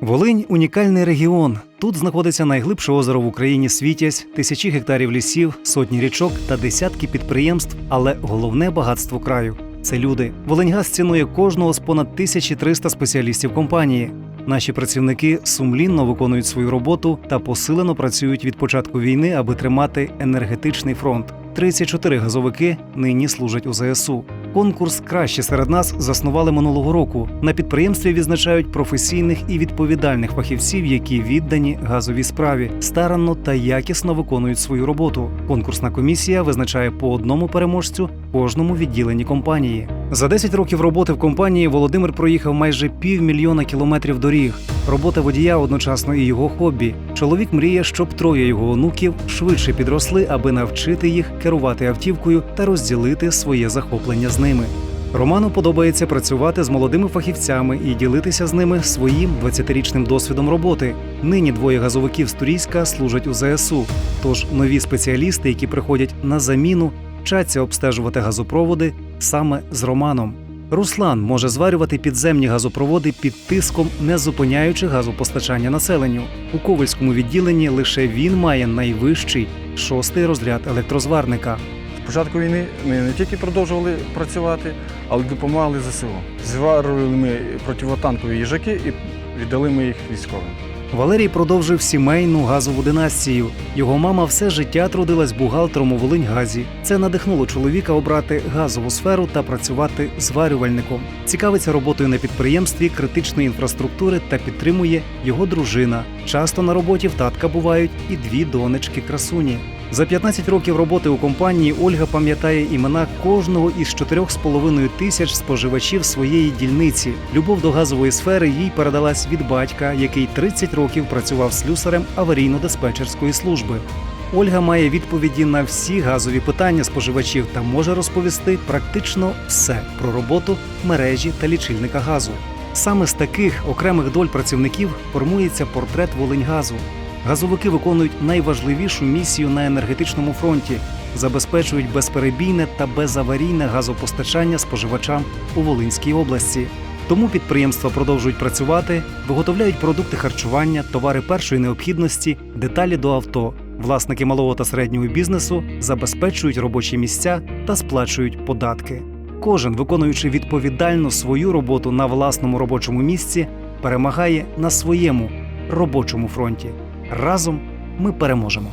Волинь унікальний регіон. Тут знаходиться найглибше озеро в Україні Світязь, тисячі гектарів лісів, сотні річок та десятки підприємств. Але головне багатство краю це люди. Волиньгаз цінує кожного з понад 1300 спеціалістів компанії. Наші працівники сумлінно виконують свою роботу та посилено працюють від початку війни, аби тримати енергетичний фронт. 34 газовики нині служать у ЗСУ. Конкурс краще серед нас заснували минулого року. На підприємстві відзначають професійних і відповідальних фахівців, які віддані газовій справі, старанно та якісно виконують свою роботу. Конкурсна комісія визначає по одному переможцю кожному відділенні компанії. За 10 років роботи в компанії Володимир проїхав майже півмільйона кілометрів доріг. Робота водія одночасно і його хобі. Чоловік мріє, щоб троє його онуків швидше підросли, аби навчити їх керувати автівкою та розділити своє захоплення з ними. Роману подобається працювати з молодими фахівцями і ділитися з ними своїм 20-річним досвідом роботи. Нині двоє газовиків з Турійська служать у ЗСУ. Тож нові спеціалісти, які приходять на заміну, вчаться обстежувати газопроводи саме з Романом. Руслан може зварювати підземні газопроводи під тиском, не зупиняючи газопостачання населенню. У ковальському відділенні лише він має найвищий шостий розряд електрозварника. З початку війни ми не тільки продовжували працювати, але й допомагали ЗСУ. Зварили ми противотанкові їжаки і віддали ми їх військовим. Валерій продовжив сімейну газову династію. Його мама все життя трудилась бухгалтером у Волиньгазі. Це надихнуло чоловіка обрати газову сферу та працювати зварювальником. Цікавиться роботою на підприємстві критичної інфраструктури та підтримує його дружина. Часто на роботі в татка бувають і дві донечки красуні. За 15 років роботи у компанії Ольга пам'ятає імена кожного із 4,5 тисяч споживачів своєї дільниці. Любов до газової сфери їй передалась від батька, який 30 років працював слюсарем аварійно-диспетчерської служби. Ольга має відповіді на всі газові питання споживачів та може розповісти практично все про роботу мережі та лічильника газу. Саме з таких окремих доль працівників формується портрет Волиньгазу. Газовики виконують найважливішу місію на енергетичному фронті, забезпечують безперебійне та безаварійне газопостачання споживачам у Волинській області. Тому підприємства продовжують працювати, виготовляють продукти харчування, товари першої необхідності, деталі до авто. Власники малого та середнього бізнесу забезпечують робочі місця та сплачують податки. Кожен, виконуючи відповідально свою роботу на власному робочому місці, перемагає на своєму робочому фронті. Разом ми переможемо.